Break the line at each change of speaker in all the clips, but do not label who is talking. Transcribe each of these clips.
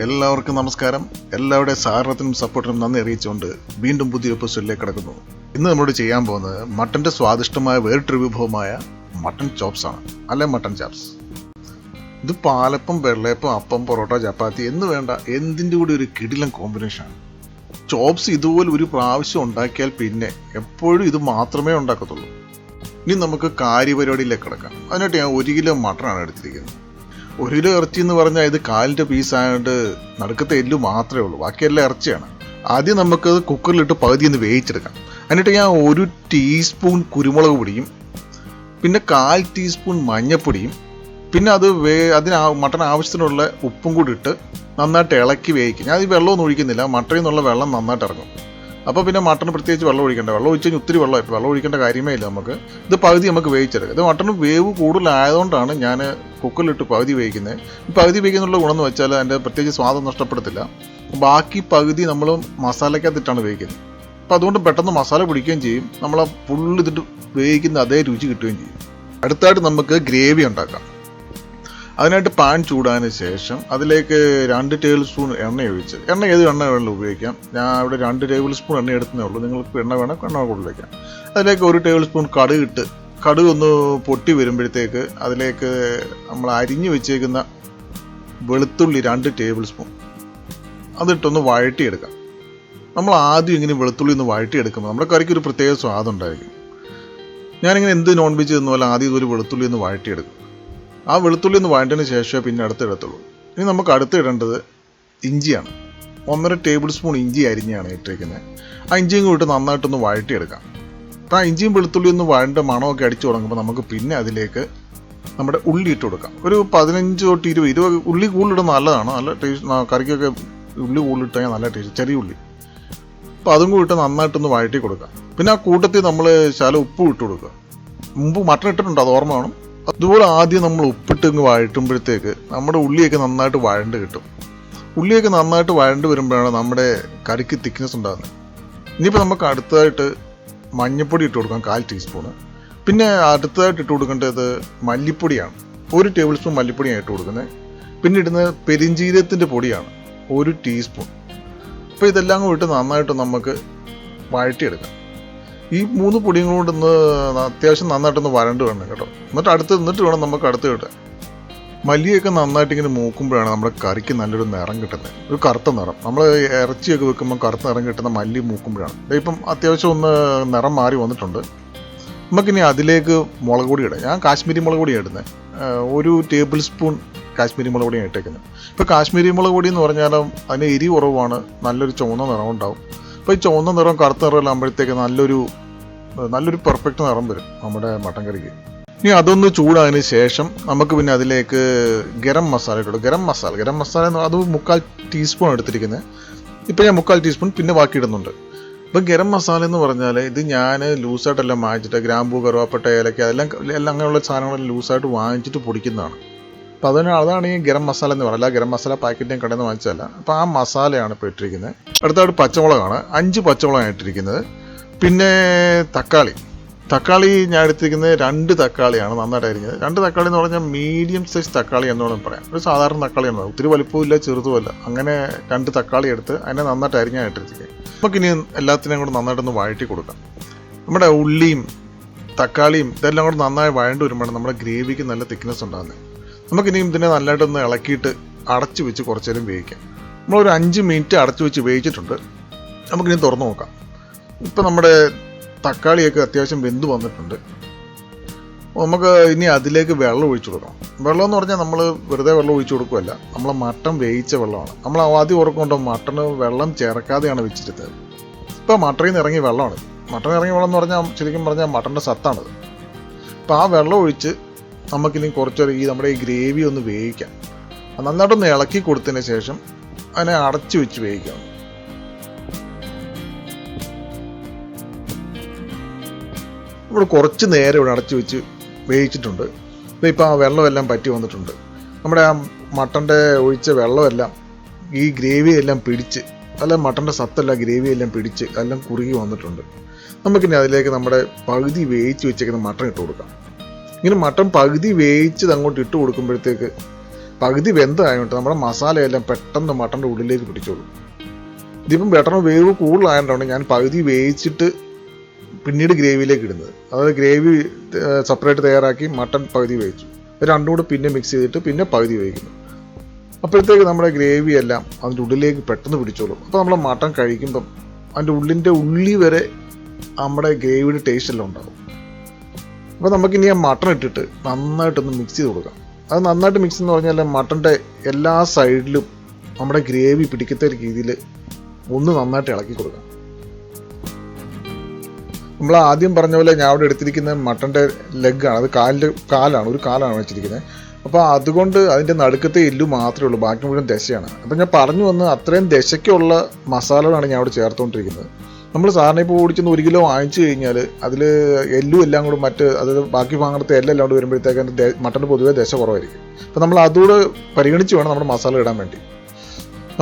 എല്ലാവർക്കും നമസ്കാരം. എല്ലാവരുടെ സഹകരണത്തിനും സപ്പോർട്ടിനും നന്ദി അറിയിച്ചുകൊണ്ട് വീണ്ടും പുതിയ എപ്പിസോഡിലേക്ക് കിടക്കുന്നു. ഇന്ന് നമ്മളോട് ചെയ്യാൻ പോകുന്നത് മട്ടന്റെ സ്വാദിഷ്ടമായ വേറിട്ടൊരു വിഭവമായ മട്ടൺ ചോപ്സ് ആണ്. അല്ലെ മട്ടൺ ചാപ്സ് ഇത് പാലപ്പം വെള്ളയപ്പം അപ്പം പൊറോട്ട ചപ്പാത്തി എന്ന് വേണ്ട എന്തിന്റെ കൂടി ഒരു കിടിലൻ കോമ്പിനേഷനാണ് ചോപ്സ് ഇതുപോലെ ഒരു പ്രാവശ്യം ഉണ്ടാക്കിയാൽ പിന്നെ എപ്പോഴും ഇത് മാത്രമേ ഉണ്ടാക്കത്തുള്ളൂ. ഇനി നമുക്ക് കാര്യപരിപാടിയിലേക്ക് കിടക്കാം. അതിനായിട്ട് ഞാൻ ഒരു കിലോ മട്ടണാണ് എടുത്തിരിക്കുന്നത്. ഒരു കിലോ ഇറച്ചി എന്ന് പറഞ്ഞാൽ ഇത് കാലിന്റെ പീസ് ആയതുകൊണ്ട് നടുക്കത്തെ എല്ലു മാത്രമേ ഉള്ളൂ. ബാക്കിയെല്ലാം ഇറച്ചിയാണ്. ആദ്യം നമുക്ക് കുക്കറിലിട്ട് പകുതി ഒന്ന് വേവിച്ചെടുക്കാം. എന്നിട്ട് ഞാൻ ഒരു ടീസ്പൂൺ കുരുമുളക് പൊടിയും പിന്നെ കാൽ ടീസ്പൂൺ മഞ്ഞപ്പൊടിയും പിന്നെ അത് വേ അതിന് മട്ടൺ ആവശ്യത്തിനുള്ള ഉപ്പും കൂടി ഇട്ട് നന്നായിട്ട് ഇളക്കി വേവിക്കും. ഞാൻ ഈ വെള്ളമൊന്നും ഒഴിക്കുന്നില്ല. മട്ടനിൽ നിന്നുള്ള വെള്ളം നന്നായിട്ട് ഇറങ്ങും. അപ്പോൾ പിന്നെ മട്ടൺ പ്രത്യേകിച്ച് വെള്ളം ഒഴിക്കേണ്ട. വെള്ളം ഒഴിച്ച് കഴിഞ്ഞാൽ ഒത്തിരി വെള്ളം വെള്ളം ഒഴിക്കേണ്ട കാര്യമേ ഇല്ല നമുക്ക്. ഇത് പകുതി നമുക്ക് വേവിച്ചെടുക്കാം. ഇത് മട്ടൺ വേവ് കൂടുതലായതുകൊണ്ടാണ് ഞാൻ കുക്കറിലിട്ട് പകുതി വേവിക്കുന്നത്. ഈ പകുതി വേവിക്കുന്നുള്ള ഗുണം എന്ന് വെച്ചാൽ അതിന്റെ പ്രത്യേകിച്ച് സ്വാദം നഷ്ടപ്പെടത്തില്ല. ബാക്കി പകുതി നമ്മൾ മസാലയ്ക്കകത്തിട്ടാണ് വേവിക്കുന്നത്. അപ്പോൾ അതുകൊണ്ട് പെട്ടെന്ന് മസാല പിടിക്കുകയും ചെയ്യും. നമ്മൾ ആ ഫുള്ള് ഇതിട്ട് വേവിക്കുന്ന അതേ രുചി കിട്ടുകയും ചെയ്യും. അടുത്തായിട്ട് നമുക്ക് ഗ്രേവി ഉണ്ടാക്കാം. അതിനായിട്ട് പാൻ ചൂടാതിന് ശേഷം അതിലേക്ക് രണ്ട് ടേബിൾ സ്പൂൺ എണ്ണ ഒഴിച്ച് എണ്ണ ഏത് എണ്ണ വേണമെങ്കിലും ഉപയോഗിക്കാം. ഞാൻ ഇവിടെ രണ്ട് ടേബിൾ സ്പൂൺ എണ്ണ എടുത്തേ ഉള്ളൂ. നിങ്ങൾക്ക് എണ്ണ വേണം എണ്ണ കൂടുതൽ വയ്ക്കാം അതിലേക്ക് ഒരു ടേബിൾ സ്പൂൺ കടുക് ഇട്ട് കടുക് ഒന്ന് പൊട്ടി വരുമ്പോഴത്തേക്ക് അതിലേക്ക് നമ്മൾ അരിഞ്ഞു വെച്ചേക്കുന്ന വെളുത്തുള്ളി രണ്ട് ടേബിൾ സ്പൂൺ അതിട്ടൊന്ന് വഴട്ടിയെടുക്കാം നമ്മൾ ആദ്യം ഇങ്ങനെ വെളുത്തുള്ളി ഒന്ന് വഴട്ടിയെടുക്കുമ്പോൾ നമ്മുടെ കറിക്ക് ഒരു പ്രത്യേക സ്വാദം ഉണ്ടായിരിക്കും. ഞാനിങ്ങനെ എന്ത് നോൺ വെജ് തിന്ന പോലെ ആദ്യം ഇതൊരു വെളുത്തുള്ളി ഒന്ന് വഴട്ടിയെടുക്കും ആ വെളുത്തുള്ളി ഒന്ന് വഴണ്ടതിന് ശേഷമേ പിന്നെ അടുത്തിടത്തുള്ളൂ. ഇനി നമുക്ക് അടുത്തിടേണ്ടത് ഇഞ്ചിയാണ്. ഒന്നര ടേബിൾ സ്പൂൺ ഇഞ്ചി അരിഞ്ഞാണ് ഇട്ടിരിക്കുന്നത് ആ ഇഞ്ചിയും കൂടി നന്നായിട്ടൊന്ന് വഴട്ടിയെടുക്കാം അപ്പോൾ ആ ഇഞ്ചിയും വെളുത്തുള്ളിയും ഒന്ന് വഴണ്ട മണമൊക്കെ അടിച്ചു തുടങ്ങുമ്പോൾ നമുക്ക് പിന്നെ അതിലേക്ക് നമ്മുടെ ഉള്ളി ഇട്ട് കൊടുക്കാം. ഒരു പതിനഞ്ച് തൊട്ട് ഇരുപത് ഇരുപത് ഉള്ളി കൂടുതലിടുന്നത് നല്ലതാണ്. നല്ല ടേസ്റ്റ് കറിക്കൊക്കെ ഉള്ളി കൂടുതലിട്ടാൽ നല്ല ടേസ്റ്റ് ചെറിയ ഉള്ളി. അപ്പോൾ അതും കൂടി ഇട്ട് നന്നായിട്ടൊന്ന് വഴറ്റി കൊടുക്കാം. പിന്നെ ആ കൂട്ടത്തിൽ നമ്മൾ ശാല ഉപ്പ് ഇട്ട് കൊടുക്കുക. മുമ്പ് മട്ടൺ ഇട്ടിട്ടുണ്ട് അത് ഓർമ്മ വേണം. അതുപോലെ ആദ്യം നമ്മൾ ഉപ്പിട്ട് ഇങ്ങ് വഴറ്റുമ്പോഴത്തേക്ക് നമ്മുടെ ഉള്ളിയൊക്കെ നന്നായിട്ട് വഴണ്ട് കിട്ടും. ഉള്ളിയൊക്കെ നന്നായിട്ട് വഴണ്ട് വരുമ്പോഴാണ് നമ്മുടെ കറിക്ക് തിക്നെസ് ഉണ്ടാകുന്നത്. ഇനിയിപ്പോൾ നമുക്ക് അടുത്തതായിട്ട് മഞ്ഞൾപ്പൊടി ഇട്ട് കൊടുക്കാം കാൽ ടീസ്പൂണ് പിന്നെ അടുത്തതായിട്ട് ഇട്ട് കൊടുക്കേണ്ടത് മല്ലിപ്പൊടിയാണ്. ഒരു ടേബിൾ സ്പൂൺ മല്ലിപ്പൊടിയാണ് ഇട്ട് കൊടുക്കുന്നത്. പിന്നെ ഇടുന്നത് പെരിഞ്ചീരത്തിന്റെ പൊടിയാണ്. ഒരു ടീസ്പൂൺ അപ്പോൾ ഇതെല്ലാം കൂടി ഇട്ട് നന്നായിട്ട് നമുക്ക് വഴറ്റിയെടുക്കാം. ഈ മൂന്ന് പൊടിയും കൊണ്ട് ഒന്ന് അത്യാവശ്യം നന്നായിട്ടൊന്ന് വരണ്ട് വേണം കേട്ടോ. എന്നിട്ട് അടുത്ത് നിന്നിട്ട് വേണം നമുക്ക് അടുത്ത് കിട്ടാൻ മല്ലിയൊക്കെ നന്നായിട്ട് ഇങ്ങനെ മൂക്കുമ്പോഴാണ് നമ്മുടെ കറിക്ക് നല്ലൊരു നിറം കിട്ടുന്നത്. ഒരു കറുത്ത നിറം. നമ്മൾ ഇറച്ചിയൊക്കെ വെക്കുമ്പോൾ കറുത്ത നിറം കിട്ടുന്ന മല്ലി മൂക്കുമ്പോഴാണ്. ഇപ്പം അത്യാവശ്യം ഒന്ന് നിറം മാറി വന്നിട്ടുണ്ട്. നമുക്കിനി അതിലേക്ക് മുളക് പൊടി ഇടാം. ഞാൻ കാശ്മീരി മുളക് പൊടിയാണ് ഇടുന്നത് ഒരു ടേബിൾ സ്പൂൺ കാശ്മീരി മുളക് പൊടിയാണ് ഇട്ടേക്കുന്നത്. ഇപ്പോൾ കാശ്മീരി മുളക് പൊടി എന്ന് പറഞ്ഞാലും അതിന് എരി കുറവാണ്. നല്ലൊരു ചുവന്ന നിറം ഉണ്ടാവും. അപ്പോൾ ഈ ചുവന്ന നിറം കറുത്ത നിറം ആകുമ്പോഴത്തേക്ക് നല്ലൊരു നല്ലൊരു പെർഫെക്റ്റ് നിറം വരും നമ്മുടെ മട്ടൻ കറിക്ക്. ഇനി അതൊന്ന് ചൂടായതിന് ശേഷം നമുക്ക് പിന്നെ അതിലേക്ക് ഗരം മസാല ഇട്ടു ഗരം മസാല ഗരം മസാല എന്ന് അത് മുക്കാൽ ടീസ്പൂൺ എടുത്തിരിക്കുന്നത് ഇപ്പം ഞാൻ മുക്കാൽ ടീസ്പൂൺ പിന്നെ ബാക്കി ഇടുന്നുണ്ട്. ഇപ്പം ഗരം മസാല എന്ന് പറഞ്ഞാൽ ഇത് ഞാൻ ലൂസായിട്ടെല്ലാം വാങ്ങിച്ചിട്ട് ഗ്രാമ്പൂ കറുവാപ്പട്ട ഏലക്ക അതെല്ലാം എല്ലാം അങ്ങനെയുള്ള സാധനങ്ങളെല്ലാം ലൂസായിട്ട് വാങ്ങിച്ചിട്ട് പൊടിക്കുന്നതാണ്. അപ്പോൾ അതിന് അതാണ് ഈ ഗരം മസാല എന്ന് പറയുന്നത്. ഗരം മസാല പാക്കറ്റ് ഞാൻ കടയിൽ നിന്ന് വാങ്ങിച്ചതല്ല. അപ്പോൾ ആ മസാലയാണ് ഇപ്പോൾ ഇട്ടിരിക്കുന്നത് അടുത്തായിട്ട് പച്ചമുളകാണ്. അഞ്ച് പച്ചമുളകാണ് ഇട്ടിരിക്കുന്നത്. പിന്നെ തക്കാളി. തക്കാളി ഞാൻ എടുത്തിരിക്കുന്നത് രണ്ട് തക്കാളിയാണ് നന്നായിട്ട് അരിഞ്ഞത് രണ്ട് തക്കാളി എന്ന് പറഞ്ഞാൽ മീഡിയം സൈസ് തക്കാളി എന്ന് വേണം പറയാം ഒരു സാധാരണ തക്കാളി തക്കാളിയാണ് ഒത്തിരി വലുപ്പമില്ല ചെറുതുമല്ല അങ്ങനെ രണ്ട് തക്കാളി എടുത്ത് അതിനെ നന്നായിട്ട് അരിഞ്ഞാണ് ഇട്ടിരിക്കുന്നത്. നമുക്കിനി എല്ലാത്തിനെയും കൂടെ നന്നായിട്ടൊന്ന് വഴറ്റി കൊടുക്കാം. നമ്മുടെ ഉള്ളിയും തക്കാളിയും ഇതെല്ലാം കൂടെ നന്നായി വഴണ്ട് വരുമ്പോഴാണ് നമ്മുടെ ഗ്രേവിക്ക് നല്ല തിക്നെസ് ഉണ്ടാകുന്നത്. നമുക്കിനിയും ഇതിനെ നല്ലതായിട്ടൊന്ന് ഇളക്കിയിട്ട് അടച്ചു വെച്ച് കുറച്ചേരം വേവിക്കാം. നമ്മളൊരു അഞ്ച് മിനിറ്റ് അടച്ചു വെച്ച് വേവിച്ചിട്ടുണ്ട്. നമുക്കിനി തുറന്നു നോക്കാം. ഇപ്പം നമ്മുടെ തക്കാളിയൊക്കെ അത്യാവശ്യം വെന്ത് വന്നിട്ടുണ്ട്. നമുക്ക് ഇനി അതിലേക്ക് വെള്ളം ഒഴിച്ചു കൊടുക്കണം. വെള്ളം എന്ന് പറഞ്ഞാൽ നമ്മൾ വെറുതെ വെള്ളം ഒഴിച്ചു കൊടുക്കുകയല്ല നമ്മൾ മട്ടൺ വേയിച്ച വെള്ളമാണ്. നമ്മൾ ആദ്യം ഓർക്കുന്നുണ്ടോ മട്ടണ് വെള്ളം ചേർക്കാതെയാണ് വെച്ചിരുന്നത്. ഇപ്പോൾ മട്ടറിൽ നിന്ന് ഇറങ്ങിയ വെള്ളമാണ്. മട്ടൺ ഇറങ്ങിയ വെള്ളം എന്ന് പറഞ്ഞാൽ ശരിക്കും പറഞ്ഞാൽ മട്ടന്റെ സത്താണത്. അപ്പോൾ ആ വെള്ളം ഒഴിച്ച് നമുക്കിനി കുറച്ചൊരു ഈ നമ്മുടെ ഈ ഗ്രേവി ഒന്ന് വേവിക്കാം. നന്നായിട്ടൊന്ന് ഇളക്കി കൊടുത്തതിന് ശേഷം അതിനെ അടച്ചു വെച്ച് വേവിക്കാം. ഇവിടെ കുറച്ച് നേരം ഇവിടെ അടച്ചു വെച്ച് വേവിച്ചിട്ടുണ്ട്. ഇപ്പോൾ ആ വെള്ളമെല്ലാം പറ്റി വന്നിട്ടുണ്ട്. നമ്മുടെ ആ മട്ടന്റെ ഒഴിച്ച വെള്ളമെല്ലാം ഈ ഗ്രേവി എല്ലാം പിടിച്ച് അല്ല മട്ടന്റെ സത്തല്ല ഗ്രേവി എല്ലാം പിടിച്ച് എല്ലാം കുറുകി വന്നിട്ടുണ്ട്. നമുക്കിനി അതിലേക്ക് നമ്മുടെ പകുതി വേവിച്ച് വെച്ചേക്കുന്ന മട്ടൺ ഇട്ട് കൊടുക്കാം. ഇങ്ങനെ മട്ടൺ പകുതി വേവിച്ചത് അങ്ങോട്ട് ഇട്ട് കൊടുക്കുമ്പോഴത്തേക്ക് പകുതി വെന്തമായിട്ട് നമ്മുടെ മസാലയെല്ലാം പെട്ടെന്ന് മട്ടന്റെ ഉള്ളിലേക്ക് പിടിച്ചോളും. ഇതിപ്പം പെട്ടെന്ന് വേവ് കൂടുതലായതുകൊണ്ട് ഞാൻ പകുതി വേവിച്ചിട്ട് പിന്നീട് ഗ്രേവിയിലേക്ക് ഇടുന്നത്. അതായത് ഗ്രേവി സെപ്പറേറ്റ് തയ്യാറാക്കി മട്ടൺ പകുതി വേവിച്ചു. രണ്ടും കൂടെ പിന്നെ മിക്സ് ചെയ്തിട്ട് പിന്നെ പകുതി വേവിക്കുന്നു. അപ്പോഴത്തേക്ക് നമ്മുടെ ഗ്രേവി എല്ലാം അതിന്റെ ഉള്ളിലേക്ക് പെട്ടെന്ന് പിടിച്ചോളും. അപ്പോൾ നമ്മൾ മട്ടൺ കഴിക്കുമ്പം അതിന്റെ ഉള്ളിന്റെ ഉള്ളി വരെ നമ്മുടെ ഗ്രേവിയുടെ ടേസ്റ്റ് എല്ലാം ഉണ്ടാകും അപ്പോൾ നമുക്കിനി ആ മട്ടൺ ഇട്ടിട്ട് നന്നായിട്ടൊന്ന് മിക്സ് ചെയ്ത് കൊടുക്കാം. അത് നന്നായിട്ട് മിക്സ് എന്ന് പറഞ്ഞാൽ മട്ടന്റെ എല്ലാ സൈഡിലും നമ്മുടെ ഗ്രേവി പിടിക്കത്ത രീതിയിൽ ഒന്ന് നന്നായിട്ട് ഇളക്കി കൊടുക്കാം. നമ്മൾ ആദ്യം പറഞ്ഞ പോലെ ഞാൻ അവിടെ എടുത്തിരിക്കുന്ന മട്ടന്റെ ലെഗാണ് അത് കാലിന്റെ കാലാണ് ഒരു കാലാണ് വെച്ചിരിക്കുന്നത് അപ്പോൾ അതുകൊണ്ട് അതിന്റെ നടുക്കത്തെ എല്ലു മാത്രമേ ഉള്ളൂ ബാക്കി മുഴുവൻ ദശയാണ്. അപ്പോൾ ഞാൻ പറഞ്ഞു വന്ന് അത്രയും ദശയ്ക്കുള്ള മസാലകളാണ് ഞാൻ അവിടെ ചേർത്തുകൊണ്ടിരിക്കുന്നത് നമ്മൾ സാറിനെ ഇപ്പോൾ ഓടിച്ചെന്ന് ഒരു കിലോ വാങ്ങിച്ചു കഴിഞ്ഞാൽ അതിൽ എല്ലും എല്ലാം കൂടെ മറ്റ് അതായത് ബാക്കി ഭാഗത്തെ എല്ലാം എല്ലാം കൂടെ വരുമ്പോഴത്തേക്ക് മട്ടന്റെ പൊതുവേ ദശ കുറവായിരിക്കും. അപ്പോൾ നമ്മൾ അതുകൂടെ പരിഗണിച്ച് വേണം നമ്മുടെ മസാല ഇടാൻ വേണ്ടി.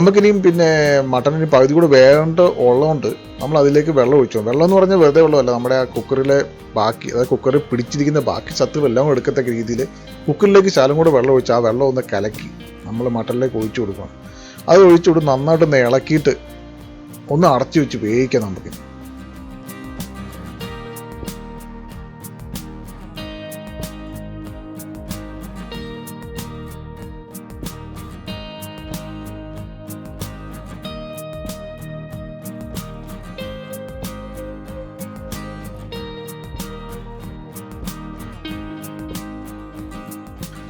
നമുക്കിനിയും പിന്നെ മട്ടണിന് പകുതി കൂടെ വേണ്ട ഉള്ളതുകൊണ്ട് നമ്മൾ അതിലേക്ക് വെള്ളം ഒഴിച്ചു വെള്ളം എന്ന് പറഞ്ഞാൽ വെറുതെ വെള്ളമല്ല നമ്മുടെ ആ കുക്കറിലെ ബാക്കി അതായത് കുക്കറിൽ പിടിച്ചിരിക്കുന്ന ബാക്കി സത്ത് എല്ലാം എടുക്കത്തക്ക രീതിയിൽ കുക്കറിലേക്ക് ശാലം കൂടെ വെള്ളം ഒഴിച്ച് ആ വെള്ളം ഒന്ന് കലക്കി നമ്മൾ മട്ടണിലേക്ക് ഒഴിച്ചു കൊടുക്കണം. അത് ഒഴിച്ചു കൊടുത്ത് നന്നായിട്ടൊന്ന് ഇളക്കിയിട്ട് ഒന്ന് അടച്ചു വെച്ച് വേവിക്കാം നമുക്ക്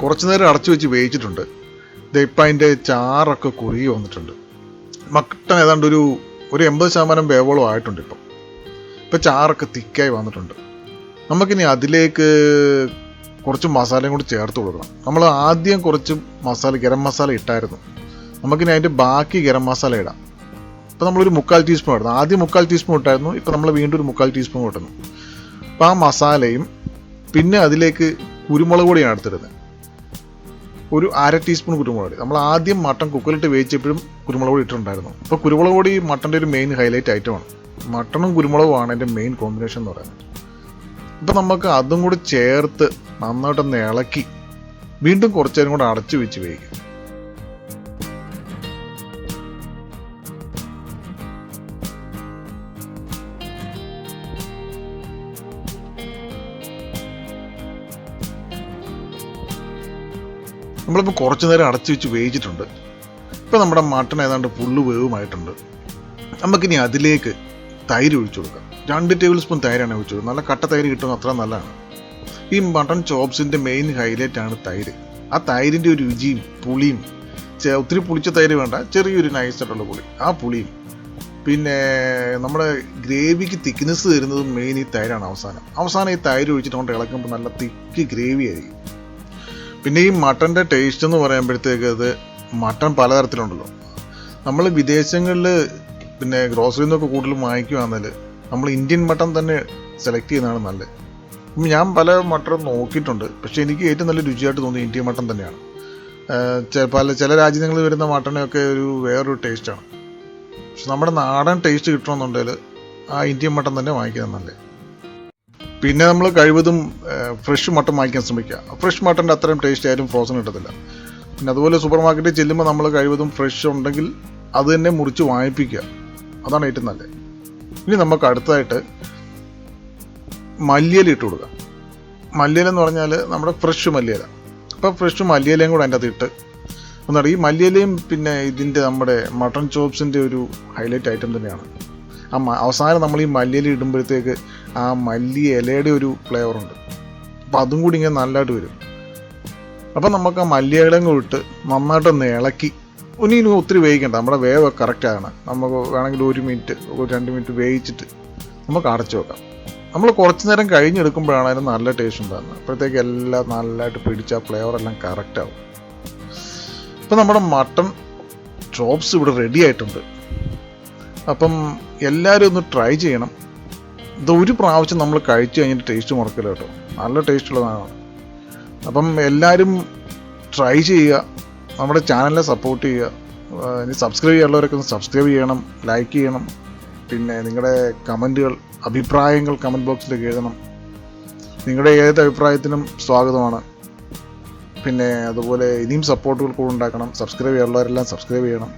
കുറച്ചു നേരം അടച്ചു വെച്ച് വേവിച്ചിട്ടുണ്ട്. ഇപ്പം അതിന്റെ ചാറൊക്കെ കുറുകി വന്നിട്ടുണ്ട്. മട്ടൻ ഏതാണ്ട് ഒരു ഒരു എൺപത് ശതമാനം വേവോളം ആയിട്ടുണ്ട് ഇപ്പം. ഇപ്പം ചാറൊക്കെ തിക്കായി വന്നിട്ടുണ്ട്. നമുക്കിനി അതിലേക്ക് കുറച്ച് മസാലയും കൂടി ചേർത്ത് കൊടുക്കണം. നമ്മൾ ആദ്യം കുറച്ച് മസാല ഗരം മസാല ഇട്ടായിരുന്നു. നമുക്കിനി അതിന്റെ ബാക്കി ഗരം മസാല ഇടാം. ഇപ്പം നമ്മളൊരു മുക്കാൽ ടീസ്പൂൺ ഇടുന്നു ആദ്യം മുക്കാൽ ടീസ്പൂൺ ഇട്ടായിരുന്നു. ഇപ്പം നമ്മൾ വീണ്ടും ഒരു മുക്കാൽ ടീസ്പൂൺ ഇട്ടുന്നു അപ്പോൾ ആ മസാലയും പിന്നെ അതിലേക്ക് കുരുമുളക് പൊടിയാണ് എടുത്തിരുന്നത് ഒരു അര ടീസ്പൂൺ കുരുമുളക് പൊടി. നമ്മൾ ആദ്യം മട്ടൺ കുക്കറിലിട്ട് വേവിച്ചപ്പോഴും കുരുമുളക് പൊടി ഇട്ടിട്ടുണ്ടായിരുന്നു. അപ്പോൾ കുരുമുളക് പൊടി മട്ടന്റെ ഒരു മെയിൻ ഹൈലൈറ്റ് ഐറ്റമാണ് മട്ടണും കുരുമുളകുമാണ് എന്റെ മെയിൻ കോമ്പിനേഷൻ എന്ന് പറയുന്നത്. ഇപ്പം നമുക്ക് അതും കൂടി ചേർത്ത് നന്നായിട്ടൊന്ന് ഇളക്കി വീണ്ടും കുറച്ചേരം കൂടെ അടച്ചു വെച്ച് വേവിക്കും. നമ്മളിപ്പോൾ കുറച്ച് നേരം അടച്ചു വെച്ച് വേവിച്ചിട്ടുണ്ട്. ഇപ്പോൾ നമ്മുടെ മട്ടൺ ഏതാണ്ട് ഫുള്ള് വേവുമായിട്ടുണ്ട്. നമുക്കിനി അതിലേക്ക് തൈര് ഒഴിച്ചു കൊടുക്കാം. രണ്ട് ടേബിൾ സ്പൂൺ തൈരാണ് ഒഴിച്ചു കൊടുക്കുക നല്ല കട്ട തൈര് കിട്ടുന്നത് അത്ര നല്ലതാണ്. ഈ മട്ടൺ ചോപ്സിന്റെ മെയിൻ ഹൈലൈറ്റ് ആണ് തൈര്. ആ തൈരിന്റെ ഒരു രുചിയും പുളിയും ഒത്തിരി പുളിച്ച തൈര് വേണ്ട ചെറിയൊരു നൈസായിട്ടുള്ള പുളി. ആ പുളിയും. പിന്നെ നമ്മുടെ ഗ്രേവിക്ക് തിക്നെസ് തരുന്നതും മെയിൻ ഈ തൈരാണ് അവസാനം. അവസാനം ഈ തൈര് ഒഴിച്ചിട്ട് കൊണ്ട് ഇളക്കുമ്പോൾ നല്ല തിക്ക് ഗ്രേവി ആയിരിക്കും. പിന്നെ ഈ മട്ടന്റെ ടേസ്റ്റ് എന്ന് പറയുമ്പോഴത്തേക്ക് അത് മട്ടൺ പലതരത്തിലുണ്ടല്ലോ. നമ്മൾ വിദേശങ്ങളിൽ പിന്നെ ഗ്രോസറിയിൽ നിന്നൊക്കെ കൂടുതൽ വാങ്ങിക്കുകയാണെങ്കിൽ നമ്മൾ ഇന്ത്യൻ മട്ടൺ തന്നെ സെലക്ട് ചെയ്യുന്നതാണ് നല്ലത്. അപ്പം ഞാൻ പല മട്ടൺ നോക്കിയിട്ടുണ്ട്. പക്ഷേ എനിക്ക് ഏറ്റവും നല്ല രുചിയായിട്ട് തോന്നിയത് ഇന്ത്യൻ മട്ടൺ തന്നെയാണ്. പല ചില രാജ്യങ്ങളിൽ വരുന്ന മട്ടണൊക്കെ ഒരു വേറൊരു ടേസ്റ്റാണ് പക്ഷെ നമ്മുടെ നാടൻ ടേസ്റ്റ് കിട്ടണമെന്നുണ്ടെങ്കിൽ ആ ഇന്ത്യൻ മട്ടൺ തന്നെ വാങ്ങിക്കുന്നത് നല്ലത്. പിന്നെ നമ്മൾ കഴിവതും ഫ്രഷ് മട്ടൺ വാങ്ങിക്കാൻ ശ്രമിക്കുക. ഫ്രഷ് മട്ടന്റെ അത്രയും ടേസ്റ്റ് ആയാലും ഫ്രോസൺ കിട്ടത്തില്ല. പിന്നെ അതുപോലെ സൂപ്പർ മാർക്കറ്റിൽ ചെല്ലുമ്പോൾ നമ്മൾ കഴിവതും ഫ്രഷ് ഉണ്ടെങ്കിൽ അത് തന്നെ മുറിച്ച് വാങ്ങിപ്പിക്കുക. അതാണ് ഏറ്റവും നല്ലത്. ഇനി നമുക്ക് അടുത്തതായിട്ട് മല്ലിയില ഇട്ട് കൊടുക്കുക. മല്ലിയില എന്ന് പറഞ്ഞാൽ നമ്മുടെ ഫ്രഷ് മല്ലിയില. അപ്പോൾ ഫ്രഷ് മല്ലിയിലയും കൂടെ അതിന്റെ അകത്ത് ഇട്ട് ഒന്നാണ്. ഈ മല്ലിയിലയും പിന്നെ ഇതിന്റെ നമ്മുടെ മട്ടൺ ചോപ്സിന്റെ ഒരു ഹൈലൈറ്റ് ഐറ്റം തന്നെയാണ്. ആ അവസാനം നമ്മൾ ഈ മല്ലിയില ഇടുമ്പോഴത്തേക്ക് ആ മല്ലി ഇലയുടെ ഒരു ഫ്ലേവറുണ്ട് അപ്പം അതും കൂടി ഇങ്ങനെ നല്ലതായിട്ട് വരും. അപ്പം നമുക്ക് ആ മല്ലിയിലയും കൂടി ഇട്ട് നന്നായിട്ടൊന്ന് ഇളക്കി. ഇനി ഇനി ഒത്തിരി വേവിക്കണ്ട. നമ്മുടെ വേവ് കറക്റ്റാണ് നമുക്ക് വേണമെങ്കിൽ ഒരു മിനിറ്റ് ഒരു രണ്ട് മിനിറ്റ് വേവിച്ചിട്ട് നമുക്ക് അടച്ചു വെക്കാം. നമ്മൾ കുറച്ച് നേരം കഴിഞ്ഞെടുക്കുമ്പോഴാണ് അതിന് നല്ല ടേസ്റ്റ് ഉണ്ടാകുന്നത്. അപ്പോഴത്തേക്ക് എല്ലാം നല്ലതായിട്ട് പിടിച്ച ഫ്ലേവർ എല്ലാം കറക്റ്റ് ആവും. ഇപ്പം നമ്മുടെ മട്ടൺ ചോപ്സ് ഇവിടെ റെഡി ആയിട്ടുണ്ട്. അപ്പം എല്ലാവരും ഒന്ന് ട്രൈ ചെയ്യണം. ഇത് ഒരു പ്രാവശ്യം നമ്മൾ കഴിച്ചു കഴിഞ്ഞിട്ട് ടേസ്റ്റ് മുറക്കില്ല കേട്ടോ. നല്ല ടേസ്റ്റുള്ള സാധനമാണ്. അപ്പം എല്ലാവരും ട്രൈ ചെയ്യുക. നമ്മുടെ ചാനലിനെ സപ്പോർട്ട് ചെയ്യുക. ഇനി സബ്സ്ക്രൈബ് ചെയ്യാനുള്ളവരൊക്കെ ഒന്ന് സബ്സ്ക്രൈബ് ചെയ്യണം ലൈക്ക് ചെയ്യണം. പിന്നെ നിങ്ങളുടെ കമന്റുകൾ അഭിപ്രായങ്ങൾ കമന്റ് ബോക്സിലേക്ക് എഴുതണം നിങ്ങളുടെ ഏത് അഭിപ്രായത്തിനും സ്വാഗതമാണ്. പിന്നെ അതുപോലെ ഇനിയും സപ്പോർട്ടുകൾ കൂടെ ഉണ്ടാക്കണം. സബ്സ്ക്രൈബ് ചെയ്യാനുള്ളവരെല്ലാം സബ്സ്ക്രൈബ് ചെയ്യണം.